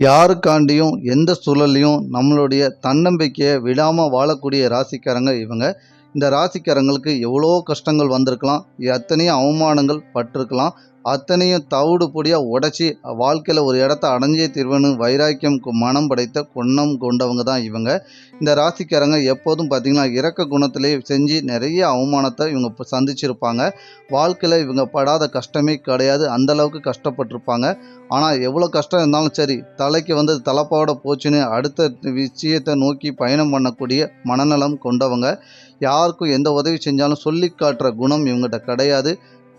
யாருக்காண்டியும் எந்த சூழல்லையும் நம்மளுடைய தன்னம்பிக்கையை விடாமல் வாழக்கூடிய ராசிக்காரங்க இவங்க. இந்த ராசிக்காரங்களுக்கு எவ்வளோ கஷ்டங்கள் வந்திருக்கலாம். எத்தனையோ அவமானங்கள் பட்டிருக்கலாம். அத்தனையும் தவிடு பொடியாக உடச்சி வாழ்க்கையில் ஒரு இடத்த அடைஞ்சே தீர்வுன்னு வைராக்கியம் மனம் படைத்த குணம் கொண்டவங்க தான் இவங்க. இந்த ராசிக்காரங்க எப்போதும் பார்த்திங்கன்னா இறக்க குணத்திலே செஞ்சு நிறைய அவமானத்தை இவங்க சந்திச்சிருப்பாங்க. வாழ்க்கையில் இவங்க படாத கஷ்டமே கிடையாது. அந்தளவுக்கு கஷ்டப்பட்டிருப்பாங்க. ஆனால் எவ்வளோ கஷ்டம் இருந்தாலும் சரி தலைக்கு வந்து தலைப்பாவோட போச்சுன்னு அடுத்த விஷயத்தை நோக்கி பயணம் பண்ணக்கூடிய மனநலம் கொண்டவங்க. யாருக்கும் எந்த உதவி செஞ்சாலும் சொல்லி காட்டுற குணம் இவங்ககிட்ட கிடையாது.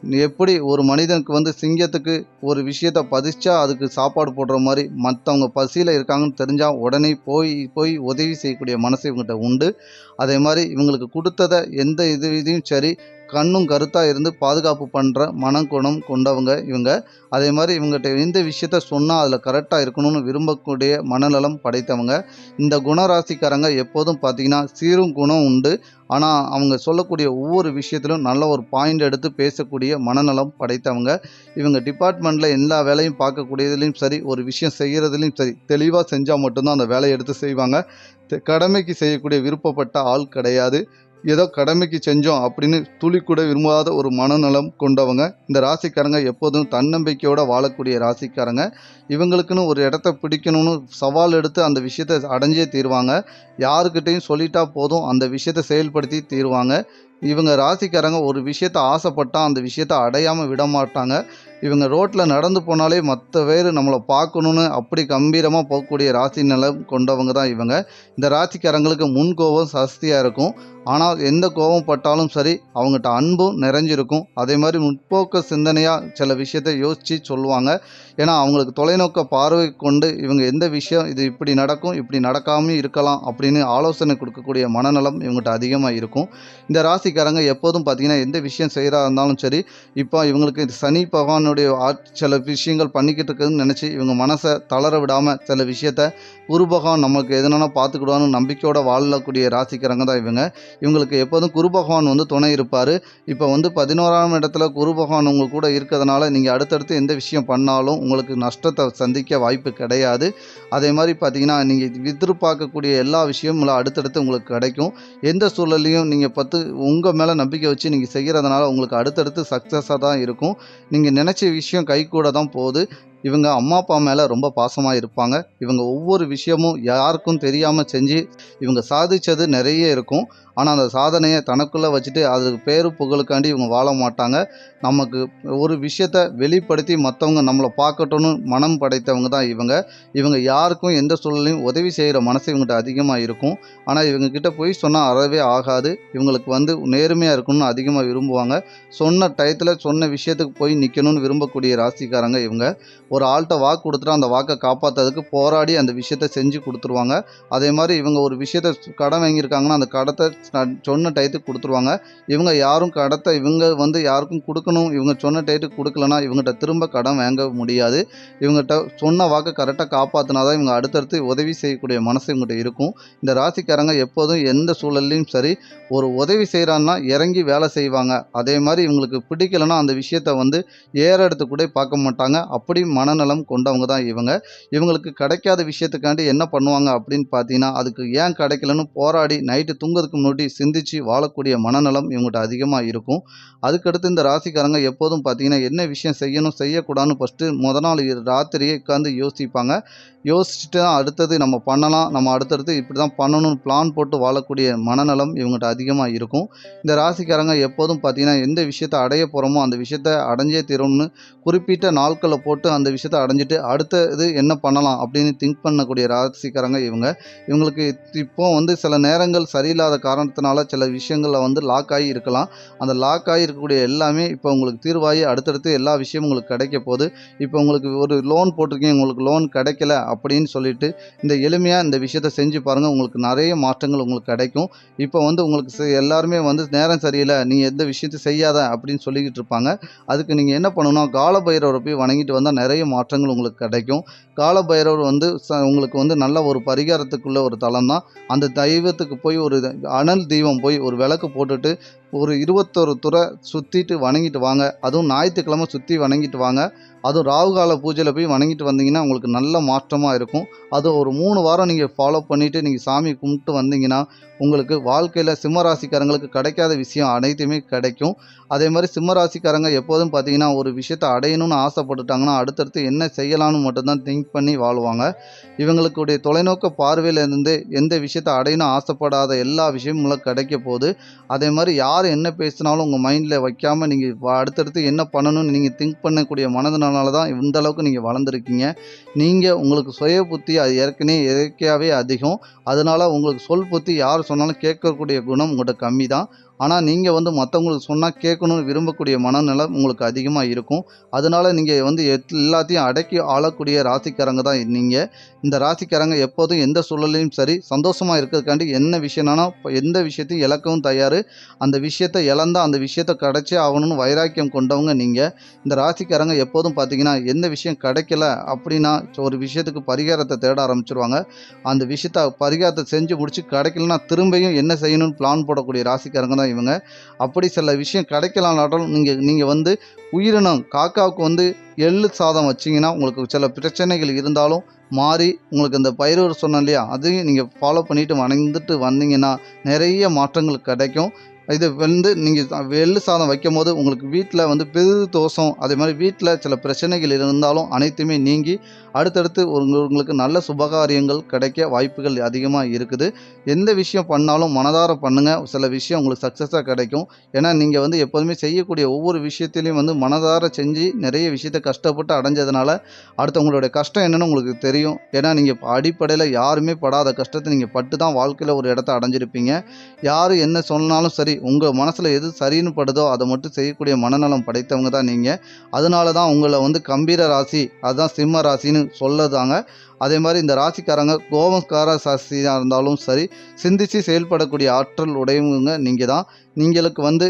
எப்படி ஒரு மனிதனுக்கு வந்து சிங்கத்துக்கு ஒரு விஷயத்த பதிச்சா அதுக்கு சாப்பாடு போடுற மாதிரி மற்றவங்க பசியில் இருக்காங்கன்னு தெரிஞ்சால் உடனே போய் போய் உதவி செய்யக்கூடிய மனசு இவங்ககிட்ட உண்டு. அதே மாதிரி இவங்களுக்கு கொடுத்ததை எந்த இது இதையும் சரி கண்ணும் கருத்தாக இருந்து பாதுகாப்பு பண்ணுற மனக்குணம் கொண்டவங்க இவங்க. அதே மாதிரி இவங்ககிட்ட எந்த விஷயத்த சொன்னால் அதில் கரெக்டாக இருக்கணும்னு விரும்பக்கூடிய மனநலம் படைத்தவங்க. இந்த குணராசிக்காரங்க எப்போதும் பார்த்தீங்கன்னா சீரும் குணம் உண்டு. ஆனால் அவங்க சொல்லக்கூடிய ஒவ்வொரு விஷயத்திலும் நல்ல ஒரு பாயிண்ட் எடுத்து பேசக்கூடிய மனநலம் படைத்தவங்க. இவங்க டிபார்ட்மெண்ட்டில் எல்லா வேலையும் பார்க்கக்கூடியதுலையும் சரி ஒரு விஷயம் செய்கிறதுலையும் சரி தெளிவாக செஞ்சால் மட்டும்தான் அந்த வேலையை எடுத்து செய்வாங்க. தெ- கடமைக்கு செய்யக்கூடிய விருப்பப்பட்ட ஆள் கிடையாது. ஏதோ கடமைக்கு செஞ்சோம் அப்படின்னு துளி கூட விரும்பாத ஒரு மனநலம் கொண்டவங்க. இந்த ராசிக்காரங்க எப்போதும் தன்னம்பிக்கையோட வாழக்கூடிய ராசிக்காரங்க. இவங்களுக்குன்னு ஒரு இடத்த பிடிக்கணும்னு சவால் எடுத்து அந்த விஷயத்தை அடைஞ்சே தீருவாங்க. யாருக்கிட்டையும் சொல்லிட்டா போதும் அந்த விஷயத்தை செயல்படுத்தி தீருவாங்க. இவங்க ராசிக்காரங்க ஒரு விஷயத்த ஆசைப்பட்டால் அந்த விஷயத்த அடையாமல் விட மாட்டாங்க. இவங்க ரோட்டில் நடந்து போனாலே மற்ற பேர் நம்மளை பார்க்கணுன்னு அப்படி கம்பீரமாக போகக்கூடிய ராசி நிலம் கொண்டவங்க தான் இவங்க. இந்த ராசிக்காரங்களுக்கு முன் கோபம் சஸ்தியாக இருக்கும். ஆனால் எந்த கோபம் பட்டாலும் சரி அவங்ககிட்ட அன்பும் நிறைஞ்சிருக்கும். அதே மாதிரி முற்போக்கு சிந்தனையாக சில விஷயத்தை யோசித்து சொல்லுவாங்க. ஏன்னா அவங்களுக்கு தொலைநோக்க பார்வை கொண்டு இவங்க எந்த விஷயம் இது இப்படி நடக்கும் இப்படி நடக்காமல் இருக்கலாம் அப்படின்னு ஆலோசனை கொடுக்கக்கூடிய மனநலம் இவங்ககிட்ட அதிகமாக இருக்கும். இந்த ராசிக்காரங்க எப்போதும் பார்த்தீங்கன்னா எந்த விஷயம் செய்கிறா இருந்தாலும் சரி இப்போ இவங்களுக்கு சனி பகவான் ஆட்- சில விஷயங்கள் பண்ணிக்கிட்டு இருக்குதுன்னு நினச்சி இவங்க மனசை தளர விடாமல் சில விஷயத்த குரு பகவான் நமக்கு எதுனா பார்த்துக்கிடுவான்னு நம்பிக்கையோட வாழக்கூடிய ராசிக்கிறவங்க தான் இவங்க. இவங்களுக்கு எப்போதும் குரு பகவான் வந்து துணை இருப்பார். இப்போ வந்து பதினோராம் இடத்துல குரு பகவான் கூட இருக்கிறதுனால நீங்கள் அடுத்தடுத்து எந்த விஷயம் பண்ணாலும் உங்களுக்கு நஷ்டத்தை சந்திக்க வாய்ப்பு கிடையாது. அதே மாதிரி பார்த்தீங்கன்னா நீங்கள் எதிர்பார்க்கக்கூடிய எல்லா விஷயமும் அடுத்தடுத்து உங்களுக்கு கிடைக்கும். எந்த சூழல்லையும் நீங்கள் பத்து உங்கள் மேலே நம்பிக்கை வச்சு நீங்கள் செய்கிறதுனால உங்களுக்கு அடுத்தடுத்து சக்ஸஸாக தான் இருக்கும். நீங்கள் நினச்ச விஷயம் கை கூட தான் போகுது. இவங்க அம்மா அப்பா மேலே ரொம்ப பாசமாக இருப்பாங்க. இவங்க ஒவ்வொரு விஷயமும் யாருக்கும் தெரியாமல் செஞ்சு இவங்க சாதித்தது நிறைய இருக்கும். ஆனால் அந்த சாதனையை தனக்குள்ளே வச்சுட்டு அதுக்கு பேரு புகழுக்காண்டி இவங்க வாழ மாட்டாங்க. நமக்கு ஒரு விஷயத்த வெளிப்படுத்தி மற்றவங்க நம்மளை பார்க்கட்டும்னு மனம் படைத்தவங்க தான் இவங்க. இவங்க யாருக்கும் எந்த சூழலையும் உதவி செய்கிற மனசு இவங்ககிட்ட அதிகமாக இருக்கும். ஆனால் இவங்கக்கிட்ட போய் சொன்னால் அறவே ஆகாது. இவங்களுக்கு வந்து நேர்மையாக இருக்கணும்னு அதிகமாக விரும்புவாங்க. சொன்ன டயத்தில் சொன்ன விஷயத்துக்கு போய் நிற்கணும்னு விரும்பக்கூடிய ராசிக்காரங்க இவங்க. ஒரு ஆள்கிட்ட வாக்கு கொடுத்துட்டு அந்த வாக்கை காப்பாற்றுறதுக்கு போராடி அந்த விஷயத்த செஞ்சு கொடுத்துருவாங்க. அதே மாதிரி இவங்க ஒரு விஷயத்த கடன் வாங்கியிருக்காங்கன்னா அந்த கடத்தை சொன்ன டயத்துக்கு கொடுத்துருவாங்க. இவங்க யாரும் கடத்தை இவங்க வந்து யாருக்கும் கொடுக்கணும் இவங்க சொன்ன டயத்துக்கு கொடுக்கலனா இவங்ககிட்ட திரும்ப கடன் வாங்க முடியாது. இவங்ககிட்ட சொன்ன வாக்கை கரெக்டாக காப்பாற்றினா தான் இவங்க அடுத்தடுத்து உதவி செய்யக்கூடிய மனசு இவங்ககிட்ட இருக்கும். இந்த ராசிக்காரங்க எப்போதும் எந்த சூழல்லையும் சரி ஒரு உதவி செய்கிறான்னா இறங்கி வேலை செய்வாங்க. அதே மாதிரி இவங்களுக்கு பிடிக்கலன்னா அந்த விஷயத்த வந்து ஏற எடுத்து கூட பார்க்க மாட்டாங்க. அப்படி மனநலம் கொண்டவங்க தான் இவங்க. இவங்களுக்கு கிடைக்காத விஷயத்துக்காண்டி என்ன பண்ணுவாங்க அப்படின்னு பார்த்தீங்கன்னா அதுக்கு ஏன் கிடைக்கலன்னு போராடி நைட்டு தூங்குறதுக்கு முன்னாடி சிந்திச்சு வாழக்கூடிய மனநலம் இவங்கள்ட்ட அதிகமாக இருக்கும். அதுக்கடுத்து இந்த ராசிக்காரங்க எப்போதும் பார்த்தீங்கன்னா என்ன விஷயம் செய்யணும் செய்யக்கூடாதுன்னு ஃபஸ்ட்டு முத நாள் ராத்திரியே உட்காந்து யோசிப்பாங்க. யோசிச்சுட்டு தான் அடுத்தது நம்ம பண்ணலாம். நம்ம அடுத்தடுத்து இப்படி தான் பண்ணணும்னு பிளான் போட்டு வாழக்கூடிய மனநலம் இவங்ககிட்ட அதிகமாக இருக்கும். இந்த ராசிக்காரங்க எப்போதும் பார்த்தீங்கன்னா எந்த விஷயத்தை அடைய போகிறோமோ அந்த விஷயத்த அடைஞ்சே தீரும்னு குறிப்பிட்ட நாட்களை போட்டு அந்த விஷயத்தை அடைஞ்சிட்டு அடுத்தது என்ன பண்ணலாம் அப்படின்னு திங்க் பண்ணக்கூடிய ராசிக்காரங்க இவங்க. இவங்களுக்கு இப்போ வந்து சில நேரங்கள் சரியில்லாத காரணத்தினால சில விஷயங்களில் வந்து லாக் ஆகி இருக்கலாம். அந்த லாக் ஆகி இருக்கக்கூடிய எல்லாமே இப்போ உங்களுக்கு தீர்வாகி அடுத்தடுத்து எல்லா விஷயமும் உங்களுக்கு கிடைக்க போகுது. இப்போ உங்களுக்கு ஒரு லோன் போட்டிருக்கீங்க உங்களுக்கு லோன் கிடைக்கல அப்படின்னு சொல்லிட்டு இந்த எளிமையாக இந்த விஷயத்த செஞ்சு பாருங்கள் உங்களுக்கு நிறைய மாற்றங்கள் உங்களுக்கு கிடைக்கும். இப்போ வந்து உங்களுக்கு எல்லாருமே வந்து நேரம் சரியில்லை நீ எந்த விஷயத்தையும் செய்யாத அப்படின்னு சொல்லிக்கிட்டு இருப்பாங்க. அதுக்கு நீங்கள் என்ன பண்ணணும்னா காலபைரவரை போய் வணங்கிட்டு வந்தால் நிறைய மாற்றங்கள் உங்களுக்கு கிடைக்கும். காலபைரவர் வந்து ச- உங்களுக்கு வந்து நல்ல ஒரு பரிகாரத்துக்குள்ள ஒரு தளம் தான் அந்த தெய்வத்துக்கு போய் ஒரு அனல் தெய்வம் போய் ஒரு விளக்கு போட்டுட்டு ஒரு இருபத்தொரு துறை சுற்றிட்டு வணங்கிட்டு வாங்க. அதுவும் ஞாயிற்றுக்கிழமை சுற்றி வணங்கிட்டு வாங்க. அதுவும் ராகுகால பூஜையில் போய் வணங்கிட்டு வந்தீங்கன்னா உங்களுக்கு நல்ல மாற்றமாக இருக்கும். அது ஒரு மூணு வாரம் நீங்கள் ஃபாலோ பண்ணிவிட்டு நீங்கள் சாமி கும்பிட்டு வந்தீங்கன்னா உங்களுக்கு வாழ்க்கையில் சிம்மராசிக்காரங்களுக்கு கிடைக்காத விஷயம் அனைத்துமே கிடைக்கும். அதே மாதிரி சிம்மராசிக்காரங்க எப்போதும் பார்த்தீங்கன்னா ஒரு விஷயத்தை அடையணும்னு ஆசைப்பட்டுட்டாங்கன்னா அடுத்தடுத்து என்ன செய்யலாம்னு மட்டும்தான் திங்க் பண்ணி வாழ்வாங்க. இவங்களுக்குடைய தொலைநோக்க பார்வையிலேருந்து எந்த விஷயத்தை அடையணும் ஆசைப்படாத எல்லா விஷயமும் கிடைக்க போகுது. அதே மாதிரி யார் யார் என்ன பேசினாலும் உங்கள் மைண்டில் வைக்காமல் நீங்கள் அடுத்தடுத்து என்ன பண்ணணும்னு நீங்கள் திங்க் பண்ணக்கூடிய மனதினால தான் இந்த அளவுக்கு நீங்கள் வளர்ந்துருக்கீங்க. நீங்கள் உங்களுக்கு சுய புத்தி அது ஏற்கனவே இயற்கையாகவே அதிகம். அதனால் உங்களுக்கு சொல் புத்தி யார் சொன்னாலும் கேட்கக்கூடிய குணம் உங்கள்கிட்ட கம்மி தான் ஆனால் நீங்கள் வந்து மற்றவங்களுக்கு சொன்னால் கேட்கணும்னு விரும்பக்கூடிய மனநிலை உங்களுக்கு அதிகமாக இருக்கும். அதனால நீங்கள் வந்து எத் எல்லாத்தையும் அடக்கி ஆளக்கூடிய ராசிக்காரங்க தான் நீங்கள் இந்த ராசிக்காரங்க எப்போதும் எந்த சூழலையும் சரி சந்தோஷமாக இருக்கிறதுக்காண்டி என்ன விஷயம்னா இப்போ எந்த விஷயத்தையும் இழக்கவும் தயார். அந்த விஷயத்தை இழந்தால் அந்த விஷயத்தை கிடைச்சே ஆகணும்னு வைராக்கியம் கொண்டவங்க நீங்கள் இந்த ராசிக்காரங்க எப்போதும் பார்த்தீங்கன்னா எந்த விஷயம் கிடைக்கல அப்படின்னா ஒரு விஷயத்துக்கு பரிகாரத்தை தேட ஆரம்பிச்சிருவாங்க. அந்த விஷயத்த பரிகாரத்தை செஞ்சு முடிச்சு கிடைக்கலன்னா திரும்பியும் என்ன செய்யணும்னு பிளான் போடக்கூடிய ராசிக்காரங்க தான் இவங்க. அப்படி சில விஷயம் கிடைக்கலனாலும் நீங்கள் நீங்கள் வந்து உயிரினம் காக்காவுக்கு வந்து எள்ளு சாதம் வச்சிங்கன்னா உங்களுக்கு சில பிரச்சனைகள் இருந்தாலும் மாறி உங்களுக்கு இந்த பயிரூர் சொன்னேன் இல்லையா அதையும் நீங்கள் ஃபாலோ பண்ணிட்டு வணங்கிட்டு வந்தீங்கன்னா நிறைய மாற்றங்கள் கிடைக்கும். இது வந்து நீங்கள் வெள்ளு சாதம் வைக்கும் போது உங்களுக்கு வீட்டில் வந்து பெரு தோஷம் அதே மாதிரி வீட்டில் சில பிரச்சனைகள் இருந்தாலும் அனைத்துமே நீங்கி அடுத்தடுத்து உங்களுக்கு நல்ல சுபகாரியங்கள் கிடைக்க வாய்ப்புகள் அதிகமாக இருக்குது. எந்த விஷயம் பண்ணாலும் மனதார பண்ணுங்கள் சில விஷயம் உங்களுக்கு சக்ஸஸாக கிடைக்கும். ஏன்னா நீங்கள் வந்து எப்போதுமே செய்யக்கூடிய ஒவ்வொரு விஷயத்திலையும் வந்து மனதார செஞ்சு நிறைய விஷயத்தை கஷ்டப்பட்டு அடைஞ்சதுனால அடுத்தவங்களுடைய கஷ்டம் என்னென்னு உங்களுக்கு தெரியும். ஏன்னா நீங்கள் அடிப்படையில் யாருமே படாத கஷ்டத்தை நீங்கள் பட்டு தான் வாழ்க்கையில் ஒரு இடத்த அடைஞ்சிருப்பீங்க. யார் என்ன சொன்னாலும் சரி உங்கள் மனசில் எது சரின்னு படுதோ அதை மட்டும் செய்யக்கூடிய மனநலம் படைத்தவங்க தான் நீங்கள் அதனால தான் உங்களை வந்து கம்பீர ராசி அதுதான் சிம்ம ராசின்னு சொல்லதாங்க. அதே மாதிரி இந்த ராசிக்காரங்க கோபக்கார ராசியாக இருந்தாலும் சரி சிந்திச்சு செயல்படக்கூடிய ஆற்றல் உடையவங்க நீங்கள் தான் நீங்களுக்கு வந்து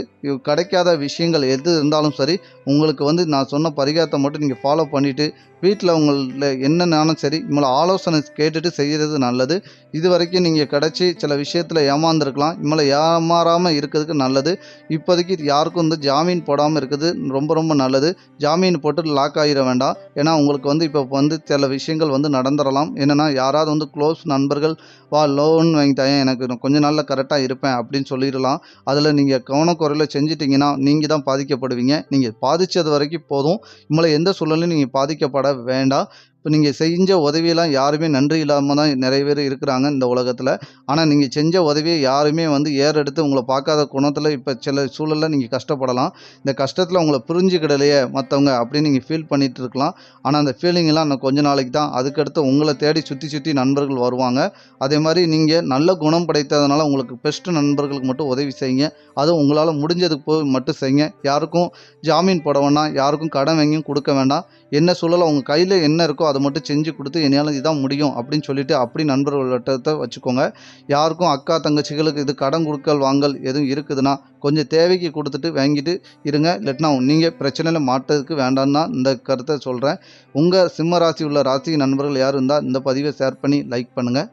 கிடைக்காத விஷயங்கள் எது இருந்தாலும் சரி உங்களுக்கு வந்து நான் சொன்ன பரிகாரத்தை மட்டும் நீங்கள் ஃபாலோ பண்ணிவிட்டு வீட்டில் உங்களில் என்னன்னாலும் சரி இவ்வளோ ஆலோசனை கேட்டுட்டு செய்கிறது நல்லது. இது வரைக்கும் நீங்கள் கிடச்சி சில விஷயத்தில் ஏமாந்துருக்கலாம் இவ்வளோ ஏமாறாமல் இருக்கிறதுக்கு நல்லது. இப்போதைக்கு யாருக்கும் வந்து ஜாமீன் போடாமல் இருக்குது ரொம்ப ரொம்ப நல்லது. ஜாமீன் போட்டு லாக் ஆகிட வேண்டாம். ஏன்னா உங்களுக்கு வந்து இப்போ வந்து சில விஷயங்கள் வந்து நடந்துடலாம் என்னென்னா யாராவது வந்து க்ளோஸ் நண்பர்கள் வா லோன் வாங்கி எனக்கு கொஞ்ச நாளில் கரெக்டாக இருப்பேன் அப்படின்னு சொல்லிடலாம். அதில் நீங்கள் கவனக்குறையில் செஞ்சிட்டிங்கன்னா நீங்கள் தான் பாதிக்கப்படுவீங்க. நீங்கள் பாதித்தது வரைக்கும் போதும். உங்களை எந்த சூழலையும் நீங்கள் பாதிக்கப்பட வேண்டாம். இப்போ நீங்கள் செஞ்ச உதவியெல்லாம் யாருமே நன்றி இல்லாமல் தான் நிறைய பேர் இருக்கிறாங்க இந்த உலகத்தில். ஆனால் நீங்கள் செஞ்ச உதவியை யாருமே வந்து ஏறெடுத்து உங்களை பார்க்காத குணத்தில் இப்போ சில சூழலில் நீங்கள் கஷ்டப்படலாம். இந்த கஷ்டத்தில் உங்களை புரிஞ்சுக்கிடலையே மற்றவங்க அப்படின்னு நீங்கள் ஃபீல் பண்ணிகிட்டு இருக்கலாம். ஆனால் அந்த ஃபீலிங்கெல்லாம் இன்னும் கொஞ்ச நாளைக்கு தான். அதுக்கடுத்து உங்களை தேடி சுற்றி சுற்றி நண்பர்கள் வருவாங்க. அதே மாதிரி நீங்கள் நல்ல குணம் படைத்ததுனால உங்களுக்கு பெஸ்ட்டு நண்பர்களுக்கு மட்டும் உதவி செய்யுங்க. அதுவும் உங்களால் முடிஞ்சதுக்கு போய் மட்டும் செய்யுங்க. யாருக்கும் ஜாமீன் போட வேண்டாம் யாருக்கும் கடன் வாங்கியும் கொடுக்க வேண்டாம் என்ன சூழல் அவங்க கையில் என்ன இருக்கோ அதை மட்டும் செஞ்சு கொடுத்து என்னால் இதான் முடியும் அப்படின்னு சொல்லிட்டு அப்படி நண்பர்கள் வட்டத்தை வச்சுக்கோங்க. யாருக்கும் அக்கா தங்கச்சிகளுக்கு இது கடன் கொடுக்கல் வாங்கல் எதுவும் இருக்குதுன்னா கொஞ்சம் தேவைக்கு கொடுத்துட்டு வாங்கிட்டு இருங்க. இல்லாட்டினா நீங்கள் பிரச்சனையில் மாட்டதுக்கு வேண்டாம்னா இந்த கருத்தை சொல்கிறேன் உங்கள் சிம்ம ராசி உள்ள ராசி நண்பர்கள் யார் இருந்தால் இந்த பதிவை ஷேர் பண்ணி லைக் பண்ணுங்கள்